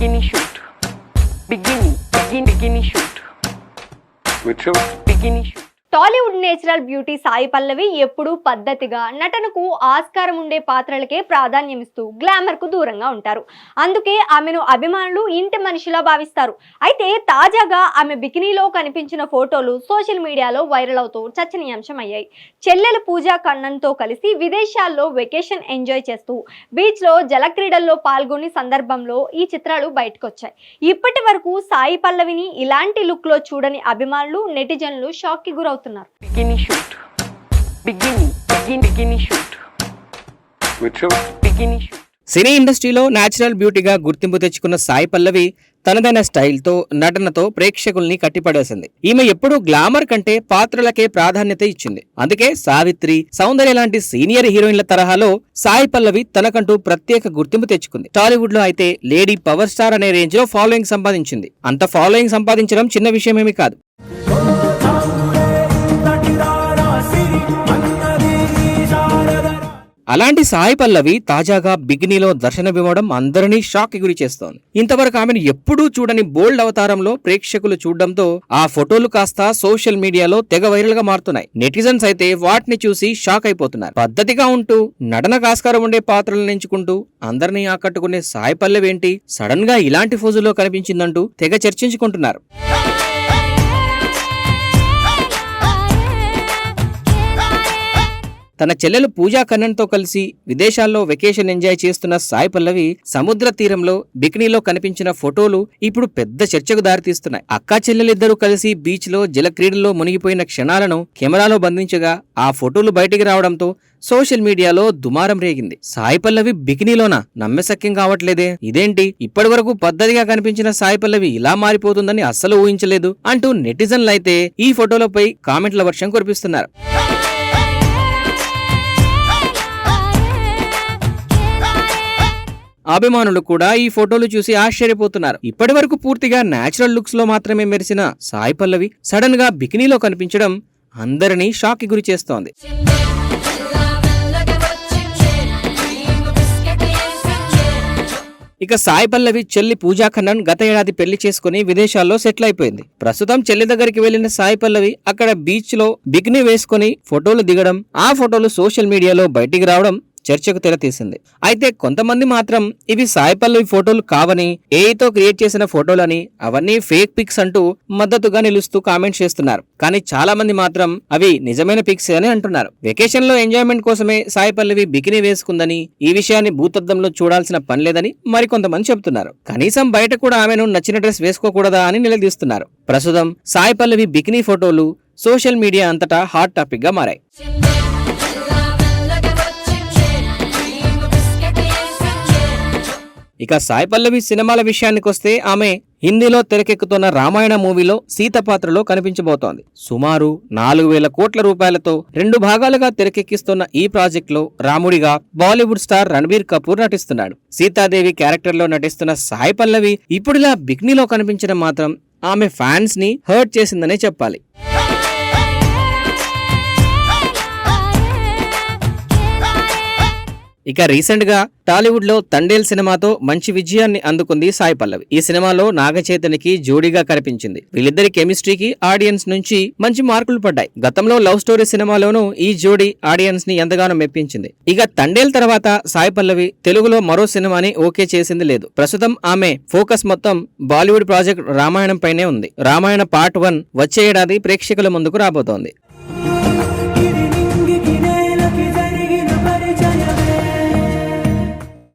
beginny shoot. Beginny, begin, shoot. We shoot. Beginny shoot. Tollywood natural beauty Sai Pallavi ఎప్పుడూ పద్ధతిగా నటనకు ఆస్కారం ఉండే పాత్రలకే ప్రాధాన్యం ఇస్తూ గ్లామర్కు దూరంగా ఉంటారు. అందుకే ఆమెను అభిమానులు ఇంటి మనిషిలా భావిస్తారు. అయితే తాజాగా ఆమె బికినీలో కనిపించిన ఫోటోలు సోషల్ మీడియాలో వైరల్ అవుతూ చర్చనీయాంశం అయ్యాయి చెల్లెలు పూజా కన్నన్తో కలిసి విదేశాల్లో వెకేషన్ ఎంజాయ్ చేస్తూ బీచ్లో జలక్రీడల్లో పాల్గొని సందర్భంలో ఈ చిత్రాలు బయటకు వచ్చాయి ఇప్పటి వరకు సాయి పల్లవిని ఇలాంటి లుక్లో చూడని అభిమానులు నెటిజన్లు షాక్కి గురవుతారు shoot. సినీ ఇండస్ట్రీలో నేచురల్ బ్యూటీగా గుర్తింపు తెచ్చుకున్న సాయి పల్లవి తనదైన స్టైల్తో నటనతో ప్రేక్షకుల్ని కట్టిపడేసింది. ఈమె ఎప్పుడూ గ్లామర్ కంటే పాత్రలకే ప్రాధాన్యత ఇచ్చింది. అందుకే సావిత్రి సౌందర్య లాంటి సీనియర్ హీరోయిన్ల తరహాలో సాయి పల్లవి తనకంటూ ప్రత్యేక గుర్తింపు తెచ్చుకుంది. టాలీవుడ్లో అయితే లేడీ పవర్ స్టార్ అనే రేంజ్లో ఫాలోయింగ్ సంపాదించింది. అంత ఫాలోయింగ్ సంపాదించడం చిన్న విషయమేమి కాదు. అలాంటి సాయి పల్లవి తాజాగా బిగినీలో దర్శనమివ్వడం అందరినీ షాక్ గురి చేస్తోంది. ఇంతవరకు ఆమెను ఎప్పుడూ చూడని బోల్డ్ అవతారంలో ప్రేక్షకులు చూడడంతో ఆ ఫోటోలు కాస్త సోషల్ మీడియాలో తెగ వైరల్గా మారుతున్నాయి. నెటిజన్స్ అయితే వాటిని చూసి షాక్ అయిపోతున్నారు. పద్ధతిగా ఉంటూ నటనకు ఆస్కారం ఉండే పాత్రలను ఎంచుకుంటూ అందరినీ ఆకట్టుకునే సాయి పల్లవి ఏంటి? సడన్గా ఇలాంటి ఫోజులో కనిపించిందంటూ తెగ చర్చించుకుంటున్నారు. తన చెల్లెలు పూజా కన్నన్తో కలిసి విదేశాల్లో వెకేషన్ ఎంజాయ్ చేస్తున్న సాయి పల్లవి సముద్ర తీరంలో బికినీలో కనిపించిన ఫోటోలు ఇప్పుడు పెద్ద చర్చకు దారితీస్తున్నాయి. అక్కా చెల్లెలిద్దరూ కలిసి బీచ్లో మునిగిపోయిన క్షణాలను కెమెరాలో బంధించగా ఆ ఫోటోలు బయటికి రావడంతో సోషల్ మీడియాలో దుమారం రేగింది. సాయి పల్లవి బికినీలోనా? నమ్మశక్యం కావట్లేదే. ఇదేంటి? ఇప్పటి వరకు పద్ధతిగా కనిపించిన సాయి పల్లవి ఇలా మారిపోతుందని అస్సలు ఊహించలేదు అంటూ నెటిజన్లైతే ఈ ఫోటోలపై కామెంట్ల వర్షం కురిపిస్తున్నారు. అభిమానులు కూడా ఈ ఫోటోలు చూసి ఆశ్చర్యపోతున్నారు. ఇప్పటి వరకు పూర్తిగా నేచురల్ లుక్స్లో మాత్రమే మెరిసిన సాయి పల్లవి సడన్గా బికినీలో కనిపించడం అందరినీ షాక్కి గురి చేస్తోంది. ఇక సాయి పల్లవి చెల్లి పూజా ఖన్నన్ గత ఏడాది పెళ్ళి చేసుకుని విదేశాల్లో సెటిల్ అయిపోయింది. ప్రస్తుతం చెల్లి దగ్గరికి వెళ్ళిన సాయి పల్లవి అక్కడ బీచ్లో బికినీ వేసుకుని ఫోటోలు దిగడం ఆ ఫోటోలు సోషల్ మీడియాలో బయటికి రావడం చర్చకు తెరతీసింది అయితే కొంతమంది మాత్రం ఇవి సాయి పల్లవి ఫోటోలు కావని ఏఐతో క్రియేట్ చేసిన ఫోటోలని అవన్నీ ఫేక్ పిక్స్ అంటూ మద్దతుగా నిలుస్తూ కామెంట్ చేస్తున్నారు. కానీ చాలా మంది మాత్రం అవి నిజమైన పిక్స్ అని అంటున్నారు. వెకేషన్లో ఎంజాయ్మెంట్ కోసమే సాయి పల్లవి బికినీ వేసుకుందని ఈ విషయాన్ని భూతద్దంలో చూడాల్సిన పని లేదని మరికొంతమంది చెబుతున్నారు కనీసం బయట కూడా ఆమెను నచ్చిన డ్రెస్ వేసుకోకూడదా అని నిలదీస్తున్నారు. ప్రస్తుతం Sai Pallavi bikini photos social media hot hot టాపిక్గా మారాయి. ఇక సాయి పల్లవి సినిమాల విషయానికొస్తే ఆమె హిందీలో తెరకెక్కుతున్న రామాయణ మూవీలో సీత పాత్రలో కనిపించబోతోంది. సుమారు నాలుగు వేల కోట్ల రూపాయలతో రెండు భాగాలుగా తెరకెక్కిస్తున్న ఈ ప్రాజెక్టులో రాముడిగా బాలీవుడ్ స్టార్ రణబీర్ కపూర్ నటిస్తున్నాడు. సీతాదేవి క్యారెక్టర్లో నటిస్తున్న సాయి పల్లవి ఇప్పుడిలా బిక్నీలో కనిపించడం మాత్రం ఆమె ఫ్యాన్స్ని హర్ట్ చేసిందనే చెప్పాలి. ఇక రీసెంట్గా టాలీవుడ్లో తండేల్ సినిమాతో మంచి విజయాన్ని అందుకుంది సాయి పల్లవి. ఈ సినిమాలో నాగచైతన్యకి జోడీగా కనిపించింది. వీళ్ళిద్దరి కెమిస్ట్రీకి ఆడియన్స్ నుంచి మంచి మార్కులు పడ్డాయి. గతంలో లవ్ స్టోరీ సినిమాలోనూ ఈ జోడీ ఆడియన్స్ని ఎంతగానో మెప్పించింది. ఇక తండేల్ తర్వాత సాయి పల్లవి తెలుగులో మరో సినిమాని ఓకే చేసింది లేదు. ప్రస్తుతం ఆమె ఫోకస్ మొత్తం బాలీవుడ్ ప్రాజెక్ట్ రామాయణం పైనే ఉంది. రామాయణ పార్ట్ వన్ వచ్చే ఏడాది ప్రేక్షకుల ముందుకు రాబోతోంది.